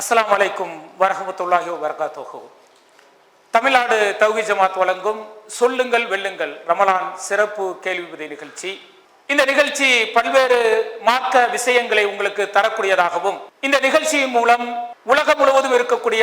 அஸ்ஸலாமு அலைக்கும் வரஹமத்துல்லாஹி வபரகாத்துஹு. தமிழ்நாடு தௌஹி ஜமாத் வழங்கும் சொல்லுங்கள் வெல்லுங்கள் ரமலான் சிறப்பு கேள்வி நிகழ்ச்சி. இந்த நிகழ்ச்சி பல்வேறு மார்க்க விஷயங்களை உங்களுக்கு தரக்கூடியதாகவும் இந்த நிகழ்ச்சியின் மூலம் உலகம் முழுவதும் இருக்கக்கூடிய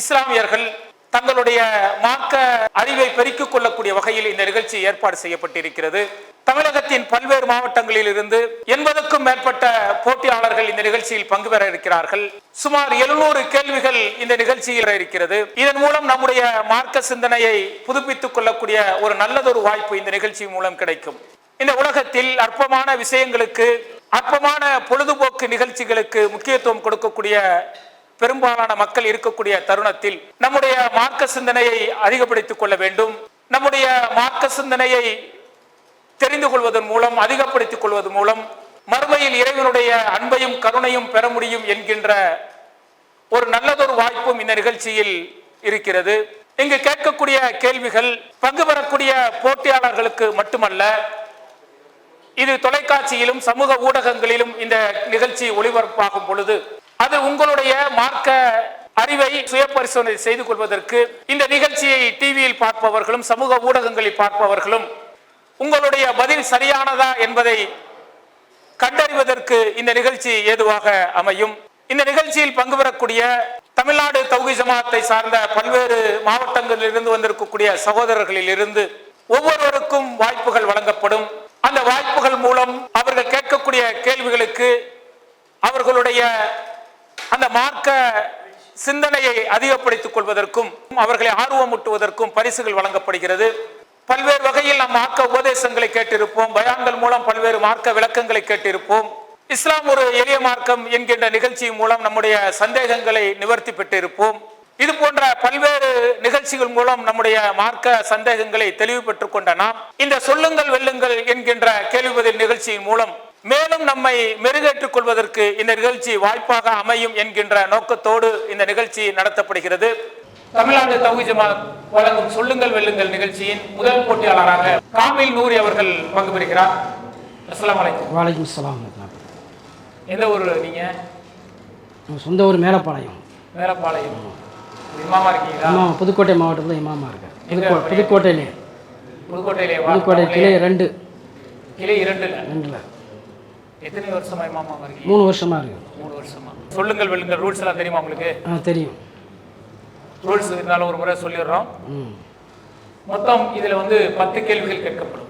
இஸ்லாமியர்கள் தங்களுடைய மார்க்க அறிவை பெருக்கிக் கொள்ளக்கூடிய வகையில் இந்த நிகழ்ச்சி ஏற்பாடு செய்யப்பட்டிருக்கிறது. தமிழகத்தின் பல்வேறு மாவட்டங்களில் இருந்து எண்பதுக்கும் மேற்பட்ட போட்டியாளர்கள் இந்த நிகழ்ச்சியில் பங்கு பெற இருக்கிறார்கள். சுமார் எழுநூறு கேள்விகள் இந்த நிகழ்ச்சியில் இருக்கிறது. இதன் மூலம் நம்முடைய மார்க்க சிந்தனையை புதுப்பித்துக் கொள்ளக்கூடிய ஒரு நல்லதொரு வாய்ப்பு இந்த நிகழ்ச்சி மூலம் கிடைக்கும். இந்த உலகத்தில் அற்பமான விஷயங்களுக்கு அற்பமான பொழுதுபோக்கு நிகழ்ச்சிகளுக்கு முக்கியத்துவம் கொடுக்கக்கூடிய பெரும்பாலான மக்கள் இருக்கக்கூடிய தருணத்தில் நம்முடைய மார்க்க சிந்தனையை அதிகப்படுத்திக் கொள்ள வேண்டும். நம்முடைய மார்க்க சிந்தனையை தெரிந்து கொள்வதன் மூலம் அதிகப்படுத்திக் கொள்வதன் மூலம் மறுமையில் இறைவனுடைய அன்பையும் கருணையும் பெற முடியும் என்கின்ற ஒரு நல்லதொரு வாய்ப்பும் இந்த நிகழ்ச்சியில் இருக்கிறது. இங்கு கேட்கக்கூடிய கேள்விகள் பங்கு பெறக்கூடிய போட்டியாளர்களுக்கு மட்டுமல்ல இது தொலைக்காட்சியிலும் சமூக ஊடகங்களிலும் இந்த நிகழ்ச்சி ஒளிபரப்பாகும் பொழுது அது உங்களுடைய மார்க்க அறிவை சுய பரிசோதனை செய்து கொள்வதற்கு இந்த நிகழ்ச்சியை டிவியில் பார்ப்பவர்களும் சமூக ஊடகங்களில் பார்ப்பவர்களும் உங்களுடைய பதில் சரியானதா என்பதை கண்டறிவதற்கு இந்த நிகழ்ச்சி ஏதுவாக அமையும். இந்த நிகழ்ச்சியில் பங்கு பெறக்கூடிய தமிழ்நாடு தௌகி ஜமாத்தை சார்ந்த பல்வேறு மாவட்டங்களில் இருந்து வந்திருக்கக்கூடிய சகோதரர்களில் இருந்து ஒவ்வொருவருக்கும் வாய்ப்புகள் வழங்கப்படும். அந்த வாய்ப்புகள் மூலம் அவர்கள் கேட்கக்கூடிய கேள்விகளுக்கு அவர்களுடைய அந்த மார்க்க சிந்தனையை அதிகப்படுத்திக் கொள்வதற்கும் அவர்களை ஆர்வமூட்டுவதற்கும் பரிசுகள் வழங்கப்படுகிறது. பல்வேறு வகையில் நாம் மார்க்க உபதேசங்களை கேட்டிருப்போம். பயான்கள் மூலம் பல்வேறு மார்க்க விளக்கங்களை கேட்டிருப்போம். இஸ்லாம் ஒரு எளிய மார்க்கம் என்கின்ற நிகழ்ச்சி மூலம் நம்முடைய சந்தேகங்களை நிவர்த்தி பெற்றிருப்போம். இது போன்ற பல்வேறு நிகழ்ச்சிகள் மூலம் நம்முடைய மார்க்க சந்தேகங்களை தெளிவு பெற்றுக் கொண்ட நாம் இந்த சொல்லுங்கள் வெல்லுங்கள் என்கின்ற கேள்வி பதில் நிகழ்ச்சியின் மூலம் மேலும் நம்மை மெருகேற்றுக் கொள்வதற்கு இந்த நிகழ்ச்சி வாய்ப்பாக அமையும் என்கின்ற நோக்கத்தோடு இந்த நிகழ்ச்சி நடத்தப்படுகிறது. தமிழ்நாடு தௌஹி ஜமாத் வழங்கும் சொல்லுங்கள் வெல்லுங்கள் நிகழ்ச்சியின் முதல் போட்டியாளராக காமில் நூரி அவர்கள் பங்கு பெறுகிறார். அஸ்ஸலாமு அலைக்கும். வாலைக்கும் சலாம் எந்த ஊர் நீங்க? நம்ம சொந்த ஊர் மேலப்பாளையம். மேலப்பாளையம். இமாமா இருக்கீங்களா? அம்மா புதுக்கோட்டை மாவட்டத்தில் இமாமா இருக்கேன் புதுக்கோ புதுக்கோட்டையிலே. புதுக்கோட்டையிலே புதுக்கோட்டை கிளை ரெண்டு. கிளை இரண்டுல? ரெண்டில். எத்தனை வருஷமா இமாமா இருக்கீங்க? மூணு வருஷமாக இருக்கு. மூணு வருஷமா. சொல்லுங்கள் வெல்லுங்கள் ரூல்ஸ் எல்லாம் தெரியுமா உங்களுக்கு? ஆ தெரியும். ரூல்ஸ் இருந்தாலும் ஒரு முறை சொல்லிடுறோம். மொத்தம் இதுல வந்து பத்து கேள்விகள் கேட்கப்படும்.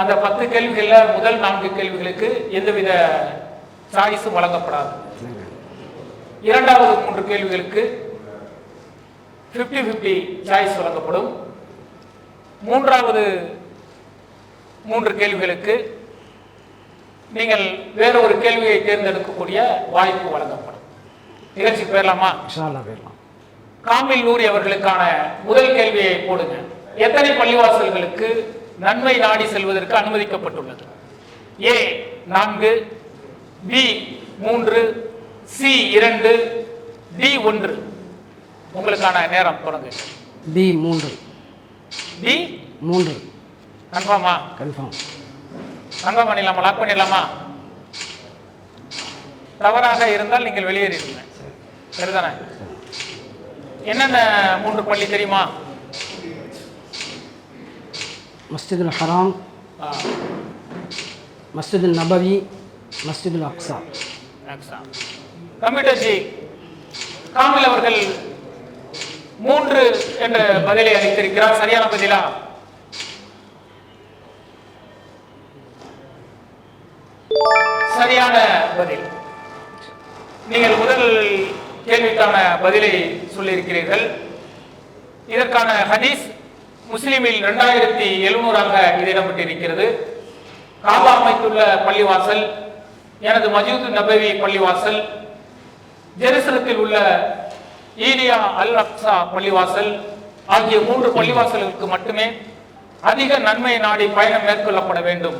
அந்த பத்து கேள்விகள்ல முதல் நான்கு கேள்விகளுக்கு எந்தவித சாய்ஸும் வழங்கப்படாது. இரண்டாவது மூன்று கேள்விகளுக்கு 50 50 சாய்ஸ் வழங்கப்படும். மூன்றாவது மூன்று கேள்விகளுக்கு நீங்கள் வேற ஒரு கேள்வியை தேர்ந்தெடுக்கக்கூடிய வாய்ப்பு வழங்கப்படும். நிகழ்ச்சிக்கு போயிடலாமா? போயிடலாம். காமில் நூரி அவர்களுக்கான முதல் கேள்வியை போடுங்க. எத்தனை பள்ளிவாசல்களுக்கு நன்மை நாடி செல்வதற்கு அனுமதிக்கப்பட்டுள்ளது? ஏ நான்கு பி மூன்று சி இரண்டு டி ஒன்று. உங்களுக்கான நேரம் தொடங்கு. பி மூன்று. டி மூன்று. கன்ஃபார்மா? கன்ஃபார்ம். கன்ஃபார்ம் பண்ணிடலாமா லாக் பண்ணிடலாமா? தவறாக இருந்தால் நீங்கள் வெளியேறிடுங்க. சரிதானே? என்னென்ன மூன்று பள்ளி தெரியுமா? மஸ்ஜிதுல் ஹராம் மஸ்ஜிதுல் நபவி மஸ்ஜிதுல் அக்ஸா கம்ப்யூட்டர் ஜி காமில் அவர்கள் மூன்று என்ற பதிலை அளித்திருக்கிறார் சரியான பதிலா? சரியான பதில். நீங்கள் முதல் கேள்விக்கான பதிலை சொல்லியிருக்கிறீர்கள். இதற்கான ஹதீஸ் முஸ்லிமில் இரண்டாயிரத்தி எழுநூறாக இது இடம்பெற்றிருக்கிறது காபா அமைத்துள்ள பள்ளிவாசல் எனது மஜூத் நபவி பள்ளிவாசல் ஜெருசலத்தில் உள்ள ஈரியா அல் அக்ஸா பள்ளிவாசல் ஆகிய மூன்று பள்ளிவாசல்களுக்கு மட்டுமே அதிக நன்மை நாடி பயணம் மேற்கொள்ளப்பட வேண்டும்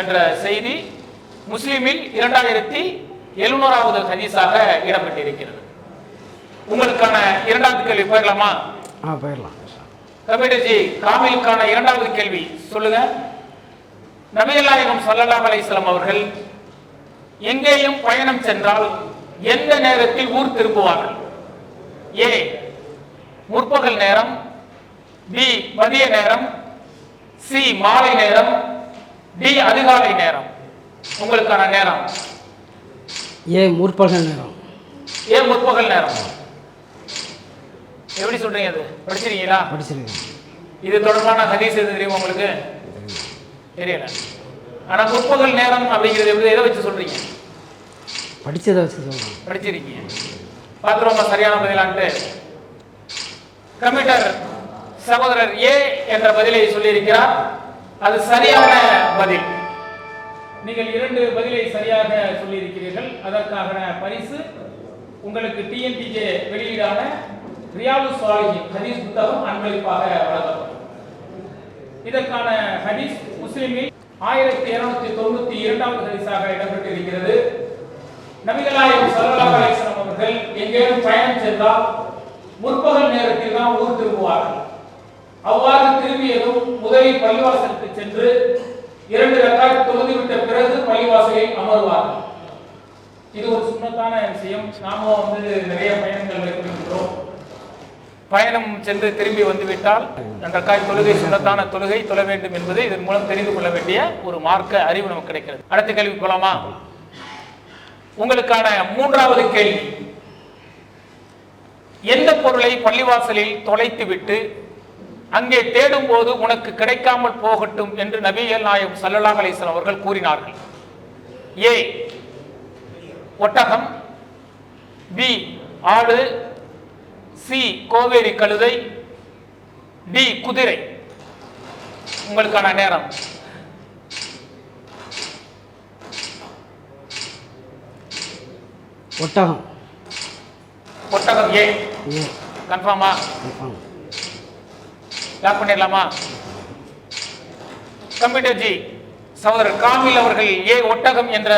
என்ற செய்தி முஸ்லிமில் இரண்டாயிரத்தி எழுநூறாவது ஹதீஸாக இடம்பெற்றிருக்கிறது. உங்களுக்கான இரண்டாவது கேள்வி போயிடலாமா? போயிடலாம். கபிடஜி காமிலுக்கான இரண்டாவது கேள்வி சொல்லுங்க. நபியல்லாயகம் ஸல்லல்லாஹு அலைஹி வஸல்லம் அவர்கள் எங்கேயும் பயணம் சென்றால் எந்த நேரத்தில் ஊர் திரும்புவார்கள்? ஏ முற்பகல் நேரம் பி மதிய நேரம் சி மாலை நேரம் டி அதிகாலை நேரம். உங்களுக்கான நேரம். ஏ முற்பகல் நேரம்? ஏ முற்பகல் நேரம்? எப்படி சொல்றீங்க அது? படிச்சிருக்கீங்களா? படிச்சிருக்கேன். இது தொடர்பான ஹதீஸ் எது தெரியுமா உங்களுக்கு? தெரியல. ஆனா முற்பகல் நேரம் அப்படிங்கிறது எப்படி? எதை வச்சு சொல்றீங்க? படித்ததை வச்சு சொல்கிறேன் படிச்சிருக்கீங்க. பாத்துருவோமா சரியான பதிலான்ட்டு. கம்ப்யூட்டர் சகோதரர் ஏ என்ற பதிலை சொல்லியிருக்கிறார். அது சரியான பதில். நீங்கள் இரண்டு பதிலை சரியாக சொல்லியிருக்கிறீர்கள். அதற்கான பரிசு உங்களுக்கு டிஎன்டிஜே வெளியீடான ரியாலு சாலிஹின் ஹதீஸ் புத்தகம் அன்பளிப்பாக வழங்கப்படும். இதற்கான ஹதீஸ் முஸ்லிமில் ஆயிரத்தி இருநூத்தி தொண்ணூத்தி இரண்டாவது ஹதீஸாக இடம்பெற்றிருக்கிறது. நபிகளாயம் சல்லல்லாஹு அலைஹி அவர்கள் எங்கேயும் பயணம் சென்றால் முற்பகல் நேரத்தில் தான் ஊர் திரும்புவார்கள். அவ்வாறு திரும்பியதும் முதலில் பள்ளிவாசலுக்கு சென்று இரண்டு ரக்காத் தொழுதுவிட்ட பிறகு பள்ளிவாசலில் அமர்வார்கள் இது ஒரு சுண்ணத்தான விஷயம். நாம வந்து நிறைய பயணங்கள் மேற்கொள்கிறோம் பயணம் சென்று திரும்பி வந்துவிட்டால் ரக்காய் தொழுகை சுண்ணத்தான தொழுகை தொழ வேண்டும் என்பதை இதன் மூலம் தெரிந்து கொள்ள வேண்டிய ஒரு மார்க்க அறிவு நமக்கு கிடைக்கிறது. அடுத்த கேள்வி போலாமா? உங்களுக்கான மூன்றாவது கேள்வி. எந்த பொருளை பள்ளிவாசலில் தொலைத்துவிட்டு அங்கே தேடும் போது உனக்கு கிடைக்காமல் போகட்டும் என்று நபிகள் நாயகம் சல்லல்லாஹு அலைஹி வஸல்லம் அவர்கள் கூறினார்கள். ஏ ஒட்டகம். பி ஆடு. சி கோவேரி கழுதை. டி குதிரை. உங்களுக்கான நேரம். ஒட்டகம். ஒட்டகம் ஏ. ஏ. கன்ஃபார்மா? கன்ஃபார்ம். லாக் பண்ணிடலாமா? கம்ப்யூட்டர் ஜி சகோதரர் காமில் அவர்கள் ஏ ஒட்டகம் என்ற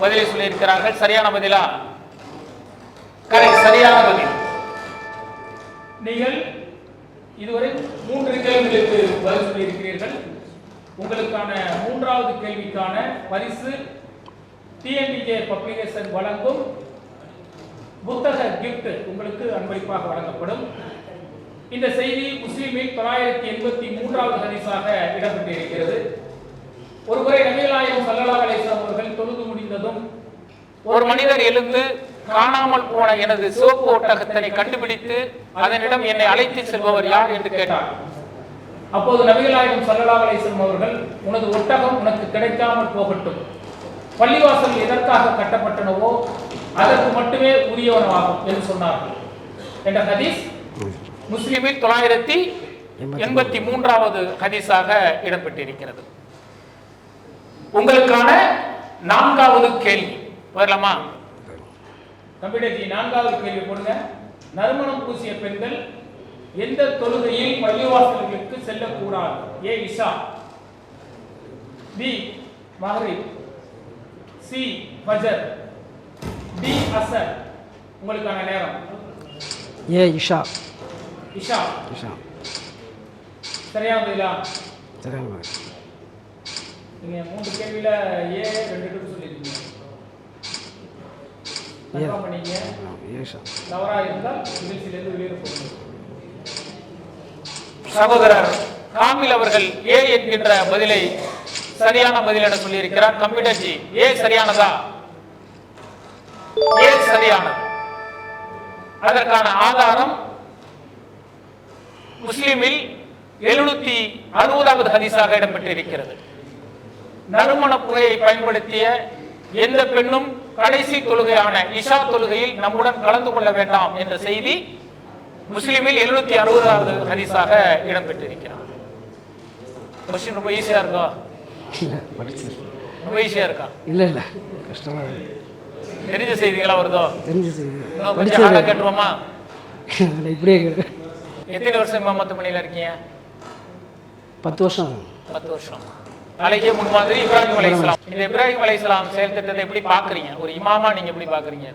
பதிலை சொல்லியிருக்கிறார்கள். சரியான பதிலா? கரெக்ட் சரியான பதில். நீங்கள் இதுவரை மூன்று கேள்விகளுக்கு பதில் சொல்லியிருக்கிறீர்கள். உங்களுக்கான மூன்றாவது கேள்விக்கான பரிசு டிஎன்டிஜே பப்ளிகேஷன் வழங்கும் புத்தக கிஃப்ட் உங்களுக்கு அன்பளிப்பாக வழங்கப்படும். இந்த செய்தி முஸ்லிமில் தொள்ளாயிரத்தி எண்பத்தி மூன்றாவது ஹதீஸாக இடம்பெற்றிருக்கிறது. ஒருமுறை நபிகளாயம் சல்லல்லாஹு அலைஹி வஸல்லம் அவர்கள் தொழுது முடிந்ததும் ஒரு மனிதர் எழுந்து காணாமல் போன எனது சிவப்பு ஒட்டகத்தினை கண்டுபிடித்து அதனிடம் என்னை அழைத்து செல்பவர் யார் என்று கேட்டார். அப்போது நபிகளாயம் சல்லல்லாஹு அலைஹி வஸல்லம் அவர்கள் உனது ஒட்டகம் உனக்கு கிடைக்காமல் போகட்டும். பள்ளிவாசல் எதற்காக கட்டப்பட்டனவோ அதற்கு மட்டுமே உரியவனவாகும் என்று சொன்னார்கள். என்ற ஹதீஸ் முஸ்லிமில் தொள்ளாயிரத்தி எண்பத்தி மூன்றாவது ஹதீஸாக இடம்பெற்றிருக்கிறது. உங்களுக்கான நான்காவது கேள்வி. வரலாமா? கம்ப்யூட்டர் நான்காவது கேள்வி போடுங்க. நறுமணம் பூசிய பெண்கள் எந்த தொழுகையில் பள்ளிவாசல்களுக்கு செல்லக்கூடாது? ஏ இஷா. பி மஹரிப். சி ஃபஜர். டி அசர். உங்களுக்கான நேரம். ஏ இஷா. இஷா. இஷா. சரியா பதிலா சரியான பதில். நீங்க மூன்று கேள்வியில ஏ ரெண்டு ட்ரிப் சொல்லிருக்கீங்க. கன்ஃபார்ம் பண்ணீங்க. ஆ, ஏ இஷா. தவறா இருந்தால் நிகழ்ச்சியிலிருந்து வெளியே போகணும் சகோதரர் காமில் அவர்கள் ஏ என்கின்ற பதிலை சரியான பதில் என சொல்லியிருக்கிறார். கம்ப்யூட்டர் ஜி ஏ சரியானதா? ஏ சரியானது. அதற்கான ஆதாரம் முஸ்லிமில் எழுநூத்தி அறுபதாவது ஹதீஸாக இடம்பெற்றிருக்கிறது. நறுமண புகையை பயன்படுத்திய எந்த பெண்ணும் கடைசி தொழுகையான இஷா தொழுகையில் நம்முடன் கலந்து கொள்ள வேண்டாம் என்ற செய்தி முஸ்லிமில் எழுநூத்தி அறுபதாவது ஹதீஸாக இடம்பெற்றிருக்கிறார் கொஸ்டின் ரொம்ப ஈஸியா இருக்கா? ரொம்ப ஈஸியா இருக்கா? இல்லை தெரிஞ்ச செய்திகளா வருதோ? தெரிஞ்சு கேட்டுருவோமா இல்லை, இப்படியே. எத்தனை வருஷம் இமாமத்து பணியில இருக்கீங்க? பத்து வருஷம். பத்து வருஷம். அழகிய முன்மாதிரி இப்ராஹிம் அலைஹிஸ்ஸலாம் இந்த இப்ராஹிம் அலைஹிஸ்ஸலாம் செயல் திட்டத்தை எப்படி பாக்குறீங்க ஒரு இமாமா நீங்க எப்படி பாக்குறீங்க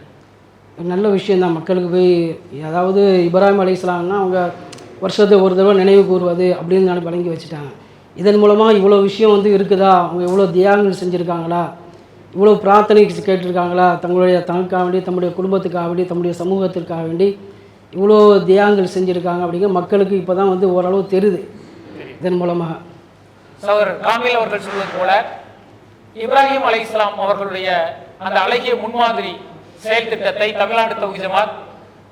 நல்ல விஷயந்தான் மக்களுக்கு போய் அதாவது இப்ராஹிம் அலைஹிஸ்ஸலாம்னா அவங்க வருஷத்துக்கு ஒரு தடவை நினைவு கூறுவது அப்படின்னு நான் வழங்கி வச்சுட்டாங்க. இதன் மூலமாக இவ்வளோ விஷயம் வந்து இருக்குதா? அவங்க எவ்வளோ தியாகங்கள் செஞ்சுருக்காங்களா? இவ்வளோ பிரார்த்தனை கேட்டிருக்காங்களா? தங்களுடைய தனக்காக வேண்டி தம்முடைய குடும்பத்துக்காக வேண்டி தம்முடைய சமூகத்திற்காக வேண்டி இவ்வளோ தியாகங்கள் செஞ்சுருக்காங்க அப்படிங்கிற மக்களுக்கு இப்போ தான் வந்து ஓரளவு தெரியுது. இதன் மூலமாக. சகோதரர் காமில் அவர்கள் சொல்வது போல இப்ராஹிம் அலை இஸ்லாம் அவர்களுடைய அந்த அழகிய முன்மாதிரி செயல் திட்டத்தை தமிழ்நாடு தொகுதி ஜமாத்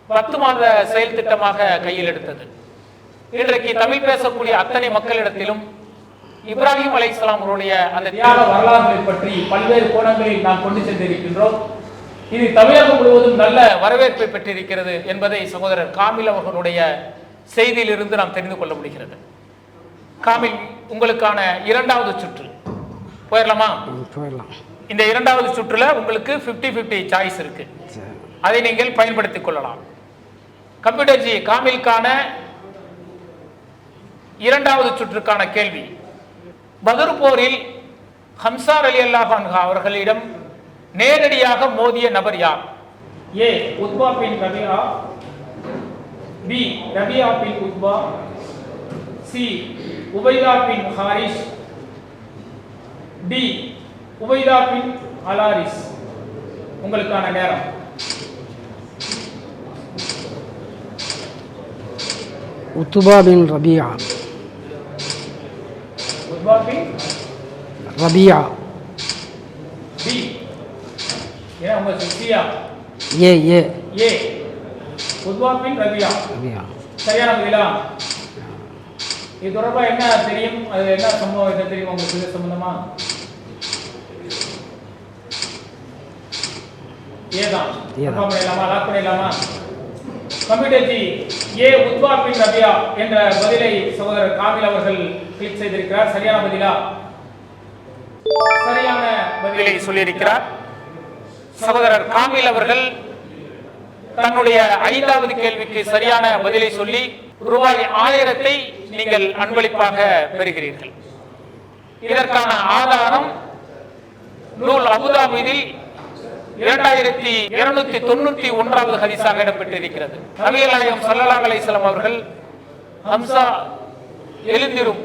பத்து மாத செயல் திட்டமாக கையில் எடுத்தது. இன்றைக்கு தமிழ் பேசக்கூடிய அத்தனை மக்களிடத்திலும் இப்ராஹிம் அலை இஸ்லாம் அவருடைய அந்த தியாக வரலாறுகளை பற்றி பல்வேறு கோணங்களில் நாம் கொண்டு சென்றிருக்கின்றோம். இது தமிழகம் முழுவதும் நல்ல வரவேற்பை பெற்றிருக்கிறது என்பதை சகோதரர் காமில் அவர்களுடைய செய்தியிலிருந்து நாம் தெரிந்து கொள்ள முடிகிறது. காமில் உங்களுக்கான இரண்டாவது சுற்று. போயிடலாமா போயிடலாம் இந்த இரண்டாவது சுற்றுல உங்களுக்கு 50 50 சாய்ஸ் இருக்கு. அதை நீங்கள் பயன்படுத்திக் கொள்ளலாம். கம்ப்யூட்டர் ஜி காமிலுக்கான இரண்டாவது சுற்றுக்கான கேள்வி. பதர் போரில் ஹம்சார் அலி அல்லாஹ் அவர்களிடம் நேரடியாக மோதிய நபர் யார்? A Utba bin Rabia B Rabia bin Utba C Ubaida bin Haris D Ubaida bin Alaris. உங்களுக்கான நேரம். Utba bin Rabia. Utba bin Rabia D ஏன் உங்க சியா ஏ ஏ. ஏ. உத்பா பின் ரபியா ரபியா சரியான பதிலா இது தொடர்பா என்ன தெரியும்? அது என்ன சம்பவம் என்ன தெரியும் உங்களுக்கு? இது சம்பந்தமா? ஏதான். கன்ஃபார்ம் பண்ணிடலாமா லாக் பண்ணிடலாமா computer ji A Utba bin Rabia என்ற பதிலை சகோதரர் காமில் அவர்கள் கிளிக் செய்திருக்கிறார். சரியான பதிலா? சரியான பதிலை சொல்லியிருக்கிறார். சகோதரர் காமில் அவர்கள் தன்னுடைய ஐந்தாவது கேள்விக்கு சரியான பதிலை சொல்லி ரூபாய் ஆயிரத்தை நீங்கள் அன்பளிப்பாக பெறுகிறீர்கள். இதற்கான ஆதாரம் நூல் அபுதாபியில் இரண்டாயிரத்தி இருநூத்தி தொண்ணூத்தி ஒன்றாவது ஹரிசாக இடம்பெற்றிருக்கிறது. நபிகள் சல்லா அலிஸ்லாம் அவர்கள் ஹம்சா எழுந்திரும்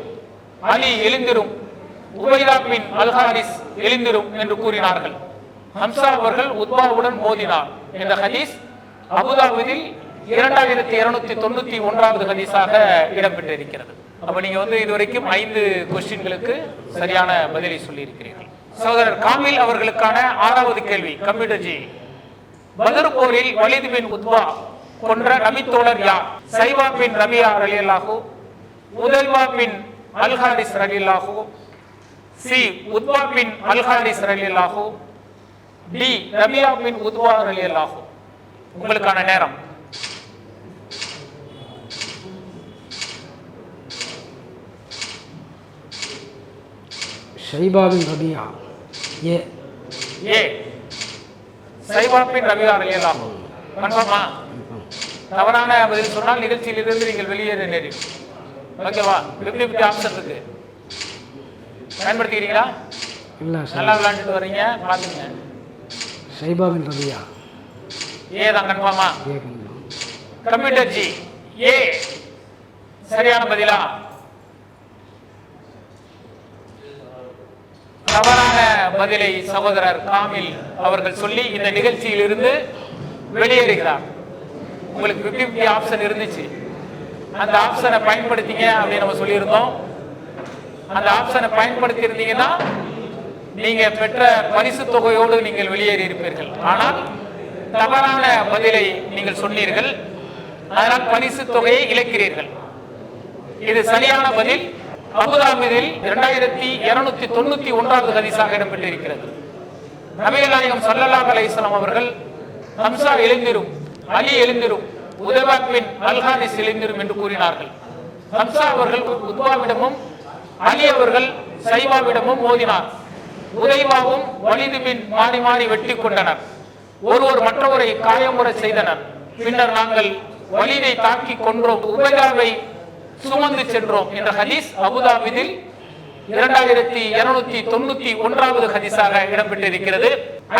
அலி எழுந்திரும் உபைதா பின் அல் எழுந்திரும் என்று கூறினார்கள். ஹம்சா அவர்கள் உத்பாவுடன் மோதினார். என்ற ஹதீஸ் அபுதாபுதில் இரண்டாயிரத்தி இருநூத்தி தொண்ணூத்தி ஒன்றாவது ஹதீஸாக இடம்பெற்றிருக்கிறது. அப்ப நீங்க வந்து இதுவரைக்கும் ஐந்து கொஸ்டின்களுக்கு சரியான பதிலை சொல்லியிருக்கிறீர்கள். சகோதரர் காமில் அவர்களுக்கான ஆறாவது கேள்வி கம்ப்யூட்டர் ஜி. பதர் போரில் வலிது பின் உத்வா கொன்ற நபித்தோழர் யார்? சைவா பின் ரபியா ரலியல்லாஹு உதல்வா பின் அல்ஹாரிஸ் ரலியல்லாஹு சி உத்வா பின் அல்ஹாரிஸ் ரலியல்லாஹு டி ரபியா பின் உத்வா ரலியல்லாஹு உங்களுக்கான நேரம். ஷைபா பின் ரபியா. ஏ. ஏ. சைவா பின் ரபியா ரலியல்லாஹு கன்ஃபார்மா? தவறான பதில் சொன்னால் நிகழ்ச்சியிலிருந்து நீங்கள் வெளியேற நேரிடும் ஓகேவா? பிப்டி பிப்டி ஆப்ஷன் இருக்கு. பயன்படுத்திக்கிறீங்களா? நல்லா விளையாண்டுட்டு வர்றீங்க பாத்துங்க ஏ தான் கன்ஃபார்மா ஏ கண்டிப்பா. கம்ப்யூட்டர் ஜி. ஏ. சரியான பதிலா? தவறான பதிலை சகோதரர் காமில் அவர்கள் சொல்லி இந்த நிகழ்ச்சியில் இருந்து வெளியேறுகிறார். உங்களுக்கு 50 50 ஆப்ஷன் இருந்துச்சு. அந்த ஆப்ஷனை பயன்படுத்திங்க அப்படின்னு நம்ம சொல்லியிருந்தோம். அந்த ஆப்ஷனை பயன்படுத்தி இருந்தீங்கன்னா நீங்க பெற்ற பரிசு தொகையோடு நீங்கள் வெளியேறி இருப்பீர்கள். ஆனால் தவறான பதிலை நீங்கள் சொன்னீர்கள். அதனால் பரிசு தொகையை இழக்கிறீர்கள். இது சரியான பதில். அபுதாபியில் இரண்டாயிரத்தி இருநூத்தி தொண்ணூத்தி ஒன்றாவது ஹதீஸாக இடம்பெற்றிருக்கிறது. நபிகள் நாயகம் ஸல்லல்லாஹு அவர்கள் ஹம்சா எழுந்திரும் அலி எழுந்திரும் உதவா அல்ஹானிஸ் எழுந்திரும் என்று கூறினார்கள். ஹம்சா அவர்கள் உத்வாவிடமும் அலி அவர்கள் சைவாவிடமும் மோதினார். உதைவாவும் வலிது பின் மாறி மாறி வெட்டி கொண்டனர் ஒருவர் மற்றவரை காயமுறை செய்தனர். பின்னர் நாங்கள் வலிதை தாக்கி கொன்றோம். உபைதாவை சுமந்து சென்றோம் என்ற ஹதீஸ் அபுதாபிதில் இரண்டாயிரத்தி இருநூத்தி தொண்ணூத்தி ஒன்றாவது ஹதீஸாக இடம்பெற்றிருக்கிறது.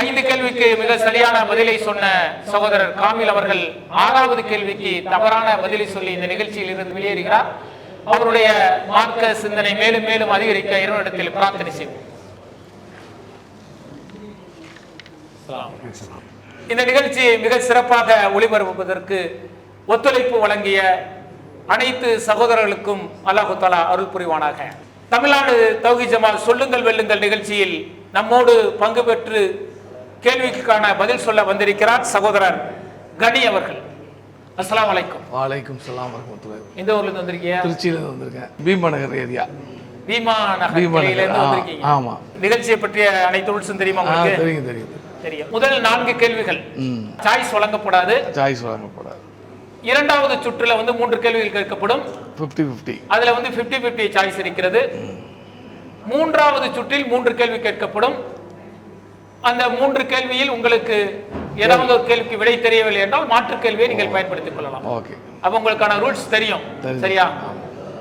ஐந்து கேள்விக்கு மிக சரியான பதிலை சொன்ன சகோதரர் காமில் அவர்கள் ஆறாவது கேள்விக்கு தவறான பதிலை சொல்லி இந்த நிகழ்ச்சியில் இருந்து வெளியேறுகிறார். அவருடைய மார்க்க சிந்தனை மேலும் மேலும் அதிகரிக்க இறைவனிடத்தில் பிரார்த்தனை செய்வோம். இந்த நிகழ்ச்சியை மிக சிறப்பாக ஒளிபரப்புவதற்கு ஒத்துழைப்பு வழங்கிய அனைத்து சகோதரர்களுக்கும் அல்லாஹு தஆலா அருள் புரிவானாக. தமிழ்நாடு தௌஹி ஜமாத் சொல்லுங்கள் வெல்லுங்கள் நிகழ்ச்சியில் நம்மோடு பங்கு பெற்று கேள்விக்கான பதில் சொல்ல வந்திருக்கிறார் சகோதரர் கனி அவர்கள். அஸ்ஸலாமு அலைக்கும். வாலைக்கும் சலாம் வரமத்துல்லாஹி எந்த ஊர்ல இருந்து வந்திருக்கீங்க? திருச்சியிலேருந்து வந்திருக்கேன். பீமநகர் ஏரியா. பீமா நகர் பீமா நகர், வந்திருக்கீங்க. ஆமா. நிகழ்ச்சியை பற்றிய அனைத்து தெரியுமா தெரியும் தெரியும். தெரியும். முதல் நான்கு கேள்விகள். சாய்ஸ் வழங்கப்படாது. சாய்ஸ் வழங்கப்படாது. இரண்டாவது சுற்றுல வந்து மூன்று கேள்விகள் கேட்கப்படும். ஃபிஃப்டி ஃபிஃப்டி அதுல வந்து 50 50 சாய்ஸ் இருக்கிறது. மூன்றாவது சுற்றில் மூன்று கேள்வி கேட்கப்படும். அந்த மூன்று கேள்வியில் உங்களுக்கு ஏதாவது ஒரு கேள்விக்கு விடை தெரியவில்லை என்றால் மாற்று கேள்வியை நீங்கள் பயன்படுத்திக் கொள்ளலாம். ஓகே. அப்ப உங்களுக்கான ரூல்ஸ் தெரியும். தெரியும். சரியா?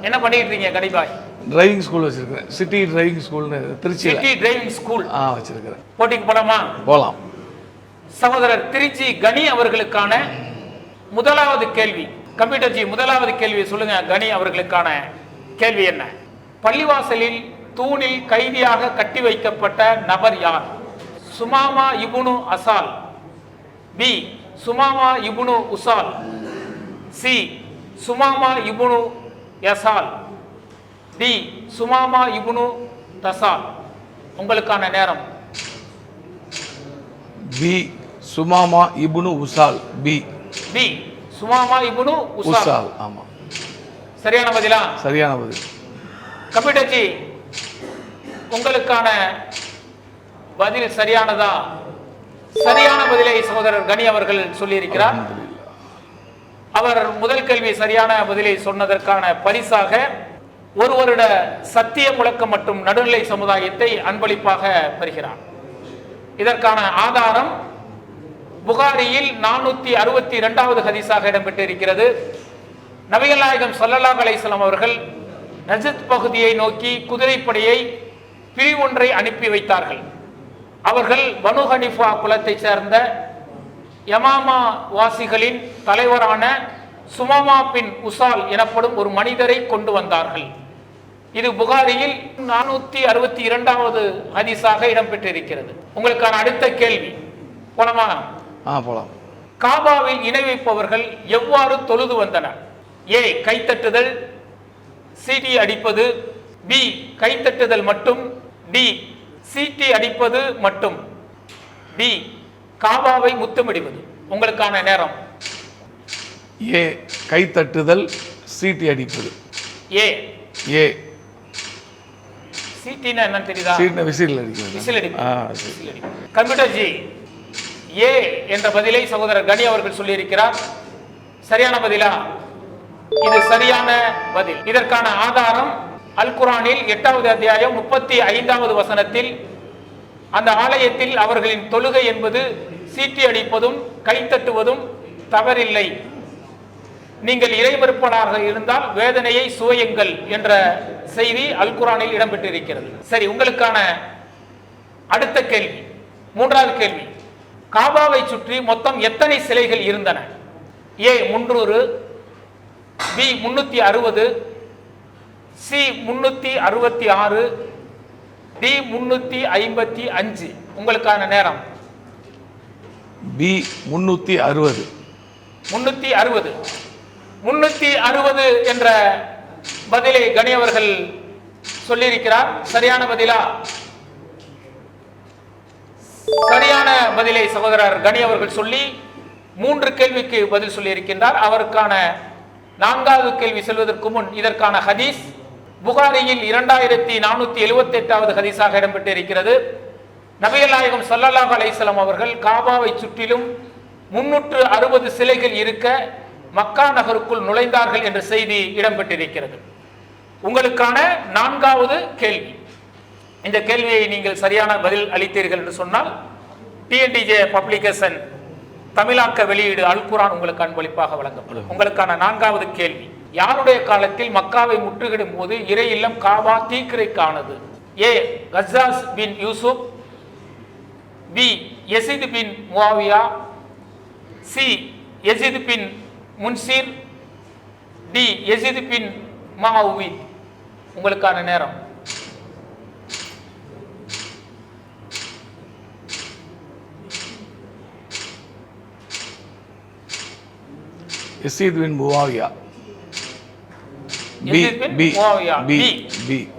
என்ன பண்ணிட்டு இருக்கீங்க கடிபாய்? டிரைவிங் ஸ்கூல் வச்சிருக்கிறேன். சிட்டி டிரைவிங் ஸ்கூல்னு திருச்சியில். சிட்டி டிரைவிங் ஸ்கூல் ஆ வச்சிருக்கிறேன். போட்டிக்கு போலாமா? போகலாம் சகோதரர் திருச்சி கனி அவர்களுக்கான முதலாவது கேள்வி. கம்ப்யூட்டர் ஜி முதலாவது கேள்வி சொல்லுங்க. கனி அவர்களுக்கான கேள்வி என்ன? பள்ளிவாசலில் தூணில் கைதியாக கட்டி வைக்கப்பட்ட நபர் யார்? சுமாமா இபுனு அசால். பி சுமாமா இபுனு உசால். சி சுமாமா இபுனு யசால். டி சுமாமா இபுனு தசால். உங்களுக்கான நேரம். பி சுமாமா இப்னு உசால். பி பி சுமாமா இபுனு உசால். ஆமாம் சரியான பதிலா? சரியான பதில். கம்ப்யூட்டர் ஜி உங்களுக்கான பதில் சரியானதா? சரியான பதிலை சகோதரர் கனி அவர்கள் சொல்லியிருக்கிறார். அவர் முதல் கேள்வி சரியான பதிலை சொன்னதற்கான பரிசாக ஒரு வருட சத்திய முழக்கம் மற்றும் நடுநிலை சமுதாயத்தை அன்பளிப்பாக பெறுகிறார். இதற்கான ஆதாரம் புகாரியில் நானூத்தி அறுபத்தி இரண்டாவது ஹதீஸாக இடம்பெற்றிருக்கிறது. நபிகள் நாயகம் ஸல்லல்லாஹு அலைஹி அவர்கள் நஜத் பகுதியை நோக்கி குதிரைப்படையை பிரிவொன்றை அனுப்பி வைத்தார்கள். அவர்கள் பனு ஹனிஃபா குலத்தைச் சேர்ந்த யமாமா வாசிகளின் தலைவரான சுமாமா பின் உசால் எனப்படும் ஒரு மனிதரை கொண்டு வந்தார்கள். இது புகாரியில் நானூத்தி அறுபத்தி இரண்டாவது ஹதீஸாக இடம்பெற்றிருக்கிறது. உங்களுக்கான அடுத்த கேள்வி. போலமா? ஆ போகலாம் காபாவில் இணை வைப்பவர்கள் எவ்வாறு தொழுது வந்தனர்? ஏ கைத்தட்டுதல். சீட்டி அடிப்பது. பி கைத்தட்டுதல் மட்டும். டி சீட்டி அடிப்பது மட்டும். டி காபாவை முத்தமிடுவது. உங்களுக்கான நேரம். ஏ கைத்தட்டுதல் சீட்டி அடிப்பது. ஏ. ஏ சீட்டினா என்னன்னு தெரியுதா? விசில் அடிக்கிறது விசில். ஆ சரி. விசில் அடிப்பது. கம்ப்யூட்டர் ஜி ஏ என்ற பதிலை சகோதரர் கனி அவர்கள் சொல்லியிருக்கிறார். சரியான பதிலா? இது சரியான பதில். இதற்கான ஆதாரம் அல் குரானில் எட்டாவது அத்தியாயம் முப்பத்தி ஐந்தாவது வசனத்தில் அந்த ஆலயத்தில் அவர்களின் தொழுகை என்பது சீட்டி அடிப்பதும் கைத்தட்டுவதும் தவறில்லை. நீங்கள் இறைமறுப்பனாக இருந்தால் வேதனையை சுவையுங்கள் என்ற செய்தி அல் குரானில் இடம்பெற்றிருக்கிறது. சரி உங்களுக்கான அடுத்த கேள்வி மூன்றாவது கேள்வி. காபாவை சுற்றி மொத்தம் எத்தனை சிலைகள் இருந்தன? ஏ முன்னூறு பி முன்னூத்தி அறுபது சி முன்னூத்தி அறுபத்தி ஆறு டி முன்னூத்தி ஐம்பத்தி அஞ்சு. உங்களுக்கான நேரம். பி முந்நூற்றி அறுபது. முன்னூத்தி அறுபது. முன்னூத்தி அறுபது என்ற பதிலை கணி அவர்கள் சொல்லியிருக்கிறார். சரியான பதிலா? சரியான பதிலை சகோதரர் கணி அவர்கள் சொல்லி மூன்று கேள்விக்கு பதில் சொல்லியிருக்கின்றார். அவருக்கான நான்காவது கேள்வி செல்வதற்கு முன் இதற்கான ஹதீஸ் புகாரியில் இரண்டாயிரத்தி நானூத்தி எழுபத்தி எட்டாவது ஹதீஸாக இடம்பெற்றிருக்கிறது. நபிகள் நாயகம் சல்லல்லாஹ் அலைசலம் அவர்கள் காபாவை சுற்றிலும் முன்னூற்று அறுபது சிலைகள் இருக்க மக்கா நகருக்குள் நுழைந்தார்கள் என்ற செய்தி இடம்பெற்றிருக்கிறது. உங்களுக்கான நான்காவது கேள்வி. இந்த கேள்வியை நீங்கள் சரியான பதில் அளித்தீர்கள் என்று சொன்னால் டிஎன்டிஜே பப்ளிகேஷன் தமிழாக்க வெளியீடு அல் குரான் உங்களுக்கு அன்பளிப்பாக வழங்கப்படும். உங்களுக்கான நான்காவது கேள்வி. யாருடைய காலத்தில் மக்காவை முற்றுகிடும் போது இறை இல்லம் காபா தீக்கிரைக்கானது A கஸ்ஸாஸ் bin Yusuf. B Yazid bin Muawiya. C Yazid bin Munzir D எசிது பின் மாவி உங்களுக்கான நேரம். எசிது பின் முவாவியா.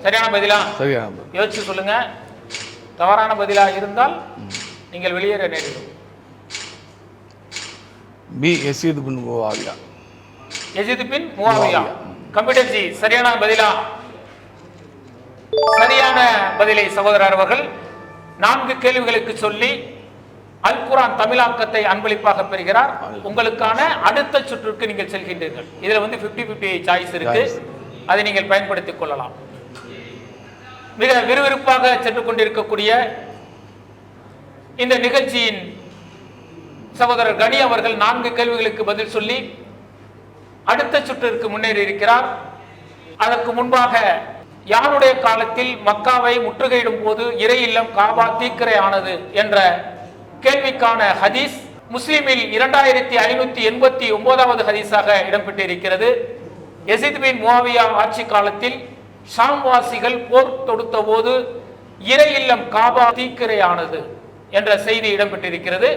சரியான பதிலா? சரியான யோசிச்சு சொல்லுங்க. தவறான பதிலா இருந்தால் நீங்கள் வெளியேற நேரிடும். B Yazid bin Muawiya? Yazid bin Muawiya? Muawiya. Computer ji சரியான பதிலா? சரியான பதிலை சகோதரர் அவர்கள் நான்கு கேள்விகளுக்கு சொல்லி அல் குரான் தமிழாக்கத்தை அன்பளிப்பாக பெறுகிறார். உங்களுக்கான அடுத்த சுற்றுக்கு நீங்கள் செல்கின்றீர்கள். இதுல வந்து 50 50 சாய்ஸ் இருக்கு. அதை நீங்கள் பயன்படுத்திக் கொள்ளலாம். மிக விறுவிறுப்பாக சென்று கொண்டிருக்கக்கூடிய இந்த நிகழ்ச்சியின் சகோதரர் கனி அவர்கள் நான்கு கேள்விகளுக்கு பதில் சொல்லி அடுத்த சுற்றிற்கு முன்னேறி இருக்கிறார் அதற்கு முன்பாக யாருடைய காலத்தில் மக்காவை முற்றுகையிடும் போது இறை இல்லம் காபா தீக்கிரை ஆனது என்ற கேள்விக்கான ஹதீஸ் முஸ்லீமில் இரண்டாயிரத்தி ஐநூத்தி எண்பத்தி ஒன்பதாவது ஹதீஸாக இடம்பெற்றிருக்கிறது. எசித் பின் முவாவியா ஆட்சி காலத்தில் ஷாம்வாசிகள் போர் தொடுத்த போது இறை இல்லம் காபா தீக்கிரையானது என்ற செய்தி இடம்பெற்றிருக்கிறது.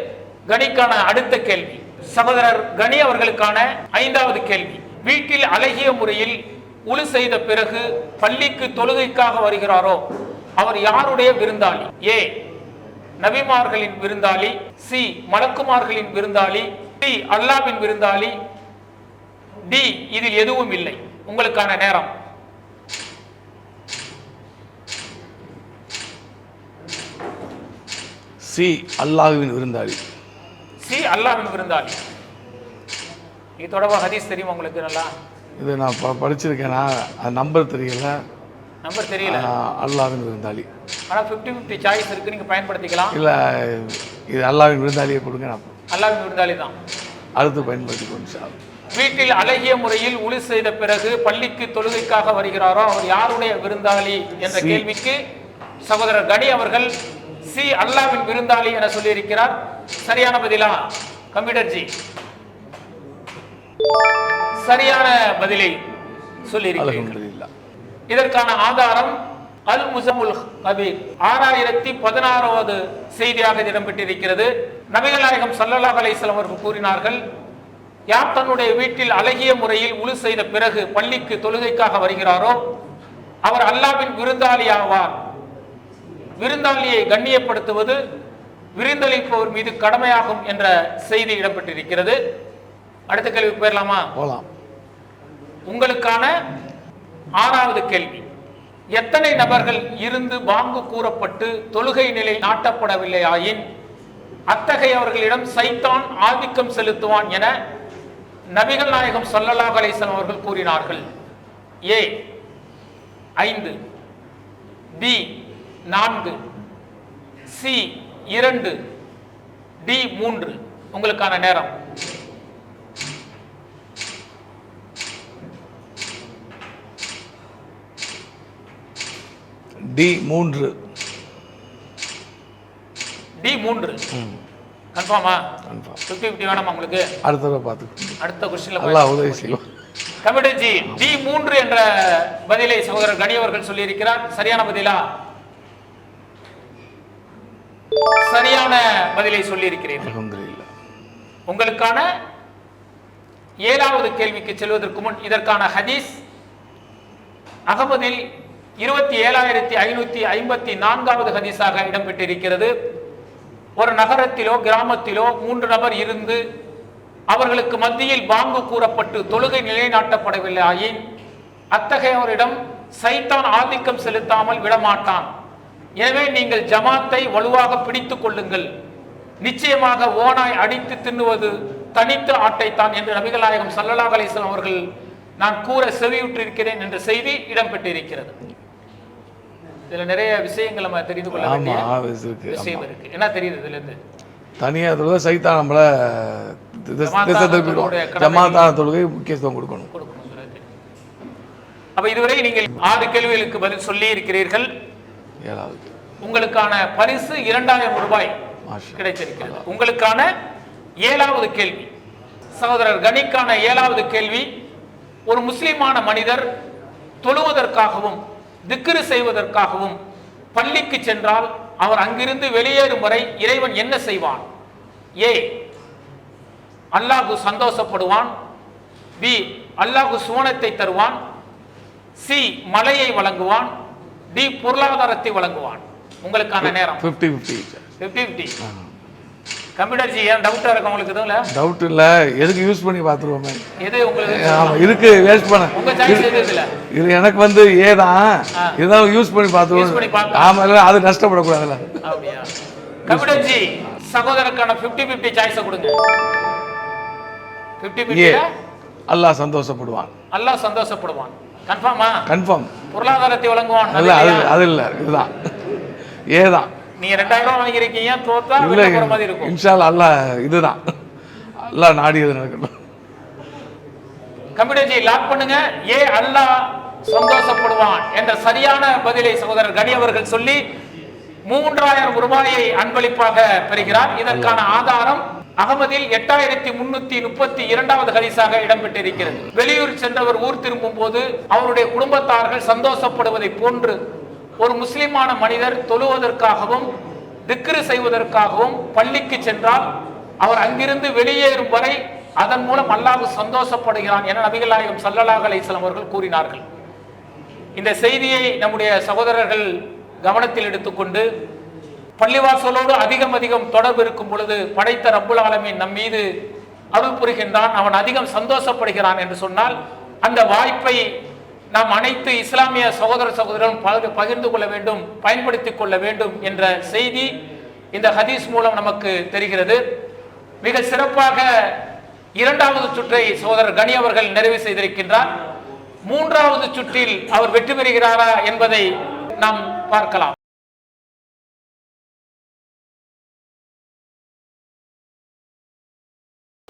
கணிக்கான அடுத்த கேள்வி. சகோதரர் கனி அவர்களுக்கான ஐந்தாவது கேள்வி. வீட்டில் அழகிய முறையில் உழு செய்த பிறகு பள்ளிக்கு தொழுகைக்காக வருகிறாரோ? அவர் யாருடைய விருந்தாளி? ஏ. நபிமார்களின் விருந்தாளி. சி. மலக்குமார்களின் விருந்தாளி. டி. அல்லாவின் விருந்தாளி. டி. இதில் எதுவும் இல்லை. உங்களுக்கான நேரம். சி. அல்லாஹுவின் விருந்தாளி. சி அல்லாவின் விருந்தாளி. இது தொடர்பாக ஹதீஸ் தெரியுமா உங்களுக்கு நல்லா? இது நான் ப படிச்சிருக்கேனா. அது நம்பர் தெரியல. நம்பர் தெரியல. அல்லாஹ்வின் விருந்தாளி. ஆனா 50 50 சாய்ஸ் இருக்கு. நீங்க பயன்படுத்திக்கலாம். இல்லை இது அல்லாஹ்வின் விருந்தாளியை கொடுங்க நான் அல்லாவின் விருந்தாளி தான் அடுத்து பயன்படுத்தி கொண்டு வீட்டில் அழகிய முறையில் உளி செய்த பிறகு பள்ளிக்கு தொழுகைக்காக வருகிறாரோ அவர் யாருடைய விருந்தாளி? என்ற. கேள்விக்கு சகோதரர் கனி அவர்கள் சி அல்லாவின் விருந்தாளி என சொல்லியிருக்கிறார். சரியான பதிலா? கம்ப்யூட்டர் ஜி. சரியான பதிலை சொல்லியிருக்கிறீர்கள். இதற்கான ஆதாரம் அல் முசமுல் கபீர். ஆறாயிரத்தி பதினாறாவது செய்தியாக இடம்பெற்றிருக்கிறது. நபிகள் நாயகம் ஸல்லல்லாஹு அலைஹி வஸல்லம் அவர்கள் கூறினார்கள் யார் தன்னுடைய வீட்டில் அழகிய முறையில் உழு செய்த பிறகு பள்ளிக்கு தொழுகைக்காக வருகிறாரோ அவர் அல்லாவின் விருந்தாளி ஆவார் விருந்தாளியை கண்ணியப்படுத்துவது விருந்தளிப்பவர் மீது கடமையாகும் என்ற செய்தி இடம்பெற்றிருக்கிறது. அடுத்த கேள்விக்கு போயிடலாமா போகலாம் உங்களுக்கான ஆறாவது கேள்வி. எத்தனை நபர்கள் இருந்து பாங்கு கூறப்பட்டு தொழுகை நிலை நாட்டப்படவில்லை ஆயின் அத்தகையவர்களிடம் சைத்தான் ஆதிக்கம் செலுத்துவான் என நபிகள் நாயகம் அலைஹி வஸல்லம் அவர்கள் கூறினார்கள். ஏ ஐந்து. பி நான்கு. சி இரண்டு. டி மூன்று. உங்களுக்கான நேரம். டி மூன்று. டி மூன்று. கன்ஃபார்மா ஃபிஃப்டி ஃபிஃப்டி வேணாமா உங்களுக்கு? அடுத்த தடவை பார்த்துக்கோ. அடுத்த கொஸ்டின்ல அல்லாஹ் உதவி செய்வோம் கம்ப்யூட்டர் ஜி டி மூன்று என்ற பதிலை சகோதரர் கனி அவர்கள் சொல்லியிருக்கிறார். சரியான பதிலா? சரியான பதிலை சொல்லியிருக்கிறீர்கள். அல்ஹம்துலில்லாஹ். உங்களுக்கான ஏழாவது கேள்விக்கு செல்வதற்கு முன் இதற்கான ஹதீஸ் அகமதில் இருபத்தி ஏழாயிரத்தி ஐநூத்தி ஐம்பத்தி நான்காவது ஹதீஸாக இடம்பெற்றிருக்கிறது. ஒரு நகரத்திலோ கிராமத்திலோ மூன்று நபர் இருந்து அவர்களுக்கு மத்தியில் பாங்கு கூறப்பட்டு தொழுகை நிலைநாட்டப்படவில்லை ஆயின் அத்தகையவரிடம் சைத்தான் ஆதிக்கம் செலுத்தாமல் விடமாட்டான். எனவே நீங்கள் ஜமாத்தை வலுவாக பிடித்துக் கொள்ளுங்கள். நிச்சயமாக ஓனாய் அடித்து தின்னுவது தனித்த ஆட்டைத்தான் என்று நபிகள் நாயகம் ஸல்லல்லாஹு அலைஹி வஸல்லம் அவர்கள் நான் கூற செவியுற்றிருக்கிறேன் என்ற செய்தி இடம்பெற்றிருக்கிறது. இதுல நிறைய விஷயங்கள் நம்ம தெரிந்து கொள்ள வேண்டிய விஷயம் இருக்கு. என்ன தெரியுது இதுல இருந்து? தனியார் தொழுகை சைத்தான் நம்மளை ஜமாத்தான தொழுகை முக்கியத்துவம் கொடுக்கணும். அப்ப இதுவரை நீங்கள் ஆறு கேள்விகளுக்கு பதில் சொல்லி இருக்கிறீர்கள் ஏழாவது. உங்களுக்கான பரிசு இரண்டாயிரம் ரூபாய் மாஷா. கிடைத்திருக்கிறது. உங்களுக்கான ஏழாவது கேள்வி. சகோதரர் கனிக்கான ஏழாவது கேள்வி. ஒரு முஸ்லிமான மனிதர் தொழுவதற்காகவும் திக்ரு செய்வதற்காகவும் பள்ளிக்கு சென்றால் அவர் அங்கிருந்து வெளியேறும் வரை இறைவன் என்ன செய்வான்? ஏ அல்லாஹு சந்தோஷப்படுவான். பி அல்லாஹு சுவனத்தை தருவான். சி மலையை வழங்குவான். டி பொருளாதாரத்தை வழங்குவான். உங்களுக்கான நேரம். Fifty fifty fifty fifty computer ji ஏன் டவுட்டா இருக்கு உங்களுக்கு? எதுவும் இல்ல? டவுட் இல்லை. எதுக்கு யூஸ் பண்ணி பார்த்துருவோமே? எது உங்களுக்கு ஆமாம் இருக்கு வேஸ்ட் பண்ண. இது எனக்கு வந்து ஏ தான். இருந்தாலும் யூஸ் பண்ணி யூஸ் பண்ணி பார்த்துருவோம். ஆமாம் இல்லை அது நஷ்டப்படக்கூடாதுல்ல. அப்படியா? கம்ப்யூட்டர் ஜி சகோதரருக்கான 50 50 சாய்ஸை கொடுங்க. 50 ஏ 50 அல்லாஹ் சந்தோஷப்படுவான். அல்லாஹ் சந்தோஷப்படுவான். கன்ஃபார்மா கன்ஃபார்ம் பொருளாதாரத்தை வழங்குவான். அல்ல அது? அது இல்லை இதுதான். ஏ தான். நீங்க ரெண்டாயிரம் ரூபாய் வாங்கியிருக்கீங்க தோத்தா இல்லை மாதிரி இருக்கும். இன்ஷால் அல்லாஹ் இதுதான். அல்லாஹ் நாடியது நடக்கட்டும். கம்ப்யூட்டர் ஜி லாக் பண்ணுங்க. ஏ அல்லாஹ் சந்தோஷப்படுவான் என்ற சரியான பதிலை சகோதரர் கனி அவர்கள் சொல்லி மூன்றாயிரம் ரூபாயை அன்பளிப்பாக பெறுகிறார். இதற்கான ஆதாரம் அகமதில் எட்டாயிரத்தி முன்னூத்தி முப்பத்தி இரண்டாவது ஹரிசாக இடம்பெற்றிருக்கிறது. வெளியூர் சென்றவர் ஊர் திரும்பும் போது அவருடைய குடும்பத்தார்கள் சந்தோஷப்படுவதை போன்று ஒரு முஸ்லிமான மனிதர் தொழுவதற்காகவும் திக்ரு செய்வதற்காகவும் பள்ளிக்கு சென்றால் அவர் அங்கிருந்து வெளியேறும் வரை அதன் மூலம் அல்லாஹ் சந்தோஷப்படுகிறான் என நபிகளாயும் நாயகம் ஸல்லல்லாஹு அவர்கள் கூறினார்கள். இந்த செய்தியை நம்முடைய சகோதரர்கள் கவனத்தில் எடுத்துக்கொண்டு பள்ளிவாசலோடு அதிகம் அதிகம் தொடர்பு இருக்கும் பொழுது படைத்த ரப்புல் ஆலமின் நம் மீது அருள் புரிகின்றான். அவன் அதிகம் சந்தோஷப்படுகிறான் என்று சொன்னால் அந்த வாய்ப்பை நாம் அனைத்து இஸ்லாமிய சகோதர சகோதரரும் பகிர்- பகிர்ந்து கொள்ள வேண்டும் பயன்படுத்திக் கொள்ள வேண்டும் என்ற செய்தி இந்த ஹதீஸ் மூலம் நமக்கு தெரிகிறது. மிக சிறப்பாக இரண்டாவது சுற்றை சகோதரர் கனி அவர்கள் நிறைவு செய்திருக்கின்றார். மூன்றாவது சுற்றில் அவர் வெற்றி பெறுகிறாரா என்பதை நாம் பார்க்கலாம்.